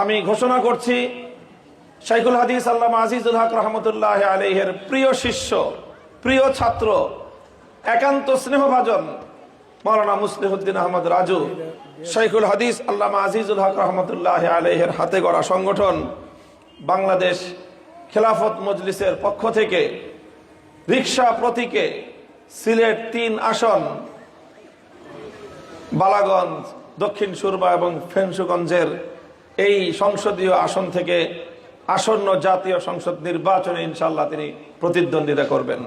আমি ঘোষণা করছি, শাইখুল হাদিস আল্লাহ আজিজুল হক রহমতুল্লাহ আলহের প্রিয় শিষ্য, প্রিয় ছাত্র, একান্ত স্নেহভাজন মৌলানা মুসলিহুদ্দিন আহমদ রাজু, শাইখুল হাদিস আল্লাহ আজিজুল হক রহমতুল্লাহ আলহের হাতে গড়া সংগঠন বাংলাদেশ খেলাফত মজলিসের পক্ষ থেকে রিক্সা প্রতীকে সিলেট তিন আসন, বালাগঞ্জ, দক্ষিণ সুরবা এবং ফেনসুগঞ্জের এই সংসদীয় আসন থেকে আসন্ন জাতীয় সংসদ নির্বাচনে ইনশাল্লাহ তিনি প্রতিদ্বন্দ্বিতা করবেন।